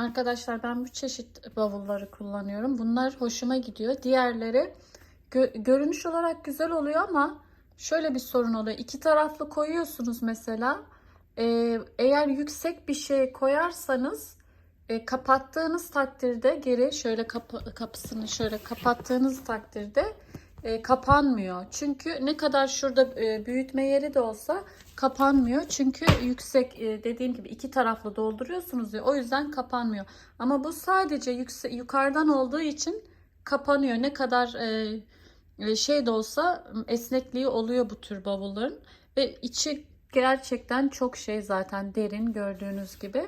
Arkadaşlar ben bu çeşit bavulları kullanıyorum. Bunlar hoşuma gidiyor. Diğerleri gö- görünüş olarak güzel oluyor ama şöyle bir sorun oluyor. İki taraflı koyuyorsunuz mesela. Ee, eğer yüksek bir şey koyarsanız e, kapattığınız takdirde geri şöyle kapı, kapısını şöyle kapattığınız takdirde e, kapanmıyor. Çünkü ne kadar şurada e, büyütme yeri de olsa kapanmıyor. Çünkü yüksek e, dediğim gibi iki taraflı dolduruyorsunuz ya o yüzden kapanmıyor. Ama bu sadece yüksek, yukarıdan olduğu için kapanıyor. Ne kadar e, e, şey de olsa esnekliği oluyor bu tür bavulların ve içi gerçekten çok şey zaten derin gördüğünüz gibi.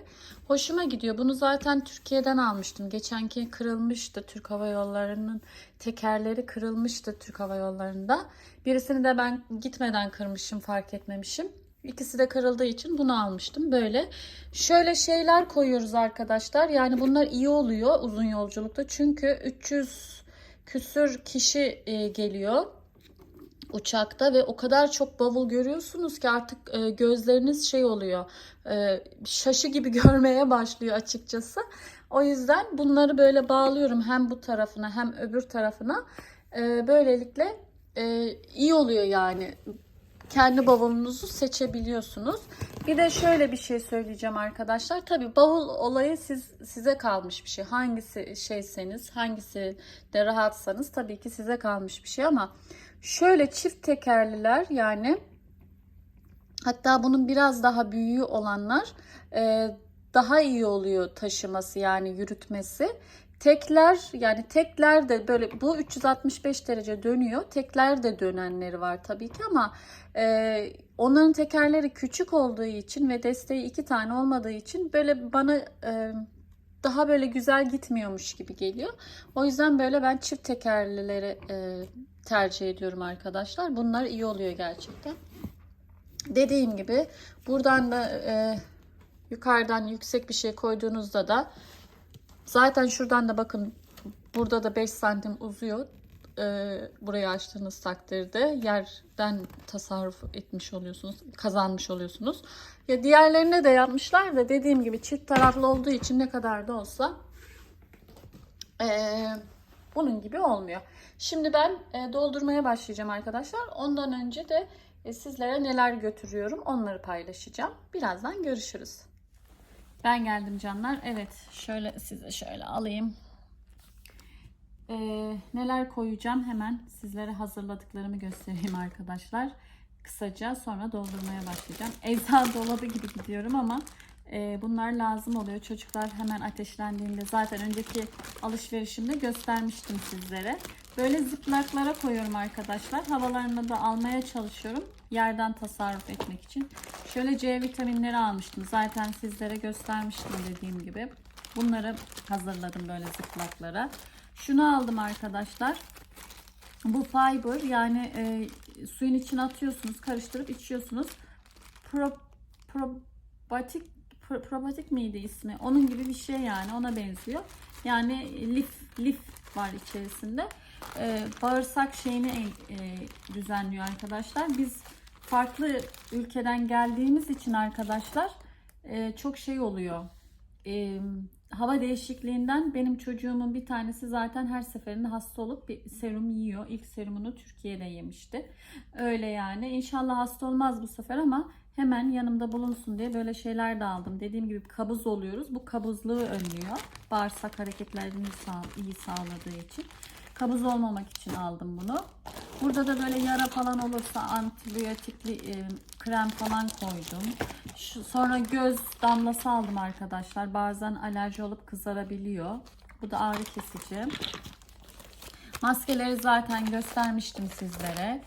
Hoşuma gidiyor. Bunu zaten Türkiye'den almıştım. Geçenki kırılmıştı. Türk Hava Yolları'nın tekerleri kırılmıştı Türk Hava Yolları'nda. Birisini de ben gitmeden kırmışım fark etmemişim. İkisi de kırıldığı için bunu almıştım. Böyle şöyle şeyler koyuyoruz arkadaşlar. Yani bunlar iyi oluyor uzun yolculukta. Çünkü 300 küsür kişi e, geliyor uçakta ve o kadar çok bavul görüyorsunuz ki artık e, gözleriniz şey oluyor. E, şaşı gibi görmeye başlıyor açıkçası. O yüzden bunları böyle bağlıyorum hem bu tarafına hem öbür tarafına. E, böylelikle iyi oluyor yani. Kendi bavulunuzu seçebiliyorsunuz. Bir de şöyle bir şey söyleyeceğim arkadaşlar. Tabii bavul olayı siz size kalmış bir şey. Hangisi şeyseniz, hangisi de rahatsanız tabii ki size kalmış bir şey ama şöyle çift tekerliler yani hatta bunun biraz daha büyüğü olanlar e, daha iyi oluyor taşıması yani yürütmesi. Tekler yani tekler de böyle bu 365 derece dönüyor. Tekler de dönenleri var tabii ki ama e, onların tekerleri küçük olduğu için ve desteği iki tane olmadığı için böyle bana e, daha böyle güzel gitmiyormuş gibi geliyor. O yüzden böyle ben çift tekerlileri e, tercih ediyorum arkadaşlar. Bunlar iyi oluyor gerçekten. Dediğim gibi buradan da e, yukarıdan yüksek bir şey koyduğunuzda da zaten şuradan da bakın burada da 5 santim uzuyor. E, burayı açtığınız takdirde yerden tasarruf etmiş oluyorsunuz, kazanmış oluyorsunuz. Ya diğerlerine de yapmışlar da dediğim gibi çift taraflı olduğu için ne kadar da olsa e, bunun gibi olmuyor. Şimdi ben e, doldurmaya başlayacağım arkadaşlar. Ondan önce de e, sizlere neler götürüyorum onları paylaşacağım. Birazdan görüşürüz. Ben geldim canlar. Evet şöyle size şöyle alayım. E, neler koyacağım hemen sizlere hazırladıklarımı göstereyim arkadaşlar. Kısaca sonra doldurmaya başlayacağım. Ecza dolabı gibi gidiyorum ama e, bunlar lazım oluyor. Çocuklar hemen ateşlendiğinde zaten önceki alışverişimde göstermiştim sizlere. Böyle zıplaklara koyuyorum arkadaşlar. Havalarını da almaya çalışıyorum. Yerden tasarruf etmek için. Şöyle C vitaminleri almıştım. Zaten sizlere göstermiştim dediğim gibi. Bunları hazırladım böyle zıplaklara. Şunu aldım arkadaşlar. Bu fiber yani e, suyun içine atıyorsunuz, karıştırıp içiyorsunuz. Pro, probatik pro, miydi ismi? Onun gibi bir şey yani ona benziyor. Yani lif lif var içerisinde. E, bağırsak şeyini e, düzenliyor arkadaşlar. Biz farklı ülkeden geldiğimiz için arkadaşlar e, çok şey oluyor. E, hava değişikliğinden benim çocuğumun bir tanesi zaten her seferinde hasta olup bir serum yiyor. İlk serumunu Türkiye'de yemişti. Öyle yani. İnşallah hasta olmaz bu sefer ama hemen yanımda bulunsun diye böyle şeyler de aldım. Dediğim gibi kabız oluyoruz. Bu kabızlığı önlüyor. Bağırsak hareketlerini sağ, iyi sağladığı için. Kabız olmamak için aldım bunu. Burada da böyle yara falan olursa antibiyotikli e, krem falan koydum. Şu, sonra göz damlası aldım arkadaşlar. Bazen alerji olup kızarabiliyor. Bu da ağrı kesici. Maskeleri zaten göstermiştim sizlere.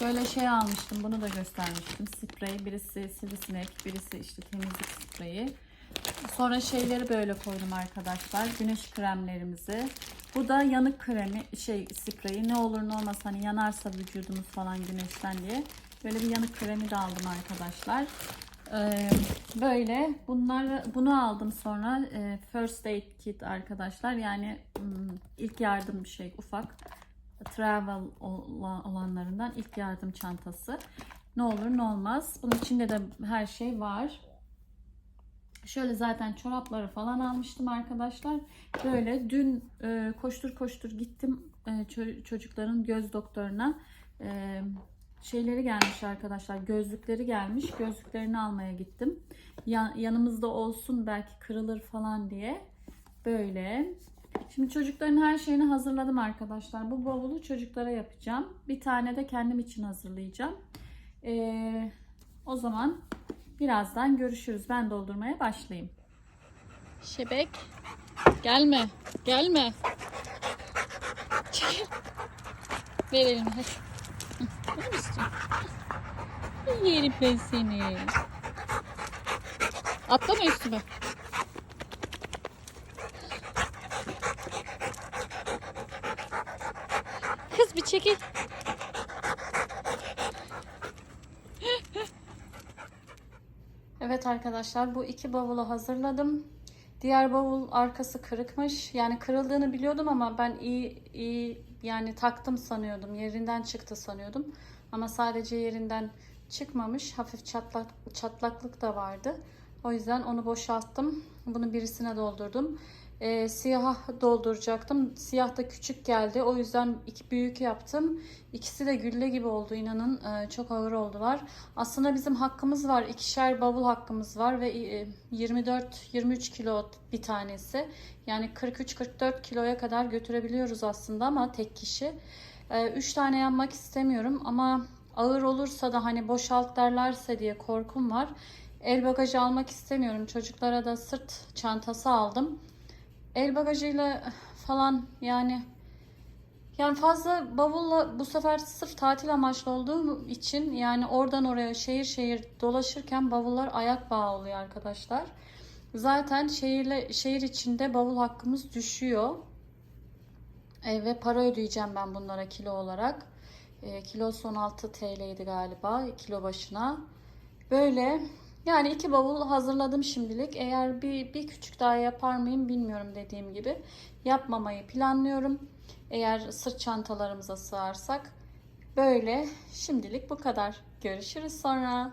Şöyle şey almıştım. Bunu da göstermiştim. Sprey. Birisi sivrisinek. Birisi işte temizlik spreyi. Sonra şeyleri böyle koydum arkadaşlar. Güneş kremlerimizi. Bu da yanık kremi şey spreyi. Ne olur ne olmaz hani yanarsa vücudumuz falan güneşten diye. Böyle bir yanık kremi de aldım arkadaşlar. Ee, böyle bunlar bunu aldım sonra e, first aid kit arkadaşlar. Yani hmm, ilk yardım bir şey ufak travel olanlarından ilk yardım çantası. Ne olur ne olmaz. Bunun içinde de her şey var. Şöyle zaten çorapları falan almıştım arkadaşlar. Böyle dün e, koştur koştur gittim e, ço- çocukların göz doktoruna. E, şeyleri gelmiş arkadaşlar. Gözlükleri gelmiş. Gözlüklerini almaya gittim. Ya- yanımızda olsun belki kırılır falan diye. Böyle. Şimdi çocukların her şeyini hazırladım arkadaşlar. Bu bavulu çocuklara yapacağım. Bir tane de kendim için hazırlayacağım. E, o zaman birazdan görüşürüz. Ben doldurmaya başlayayım. Şebek. Gelme. Gelme. Çekil. Ver hadi. Hı, Ver misin? Yerim ben seni. Atlama üstüme. Çekil. Evet arkadaşlar bu iki bavulu hazırladım. Diğer bavul arkası kırıkmış. Yani kırıldığını biliyordum ama ben iyi iyi yani taktım sanıyordum. Yerinden çıktı sanıyordum. Ama sadece yerinden çıkmamış. Hafif çatlak çatlaklık da vardı. O yüzden onu boşalttım. Bunu birisine doldurdum. Ee, siyah dolduracaktım. Siyah da küçük geldi. O yüzden iki büyük yaptım. İkisi de gülle gibi oldu inanın. Ee, çok ağır oldular. Aslında bizim hakkımız var. İkişer bavul hakkımız var ve e, 24-23 kilo bir tanesi. Yani 43-44 kiloya kadar götürebiliyoruz aslında ama tek kişi. 3 tane yanmak istemiyorum ama ağır olursa da hani boşalt derlerse diye korkum var. El bagajı almak istemiyorum. Çocuklara da sırt çantası aldım. El bagajıyla falan yani yani fazla bavulla bu sefer sırf tatil amaçlı olduğum için yani oradan oraya şehir şehir dolaşırken bavullar ayak bağı oluyor arkadaşlar. Zaten şehirle şehir içinde bavul hakkımız düşüyor. E, ve para ödeyeceğim ben bunlara kilo olarak. E, kilosu 16 TL'ydi galiba kilo başına. Böyle yani iki bavul hazırladım şimdilik. Eğer bir, bir küçük daha yapar mıyım bilmiyorum dediğim gibi. Yapmamayı planlıyorum. Eğer sırt çantalarımıza sığarsak. Böyle şimdilik bu kadar. Görüşürüz sonra.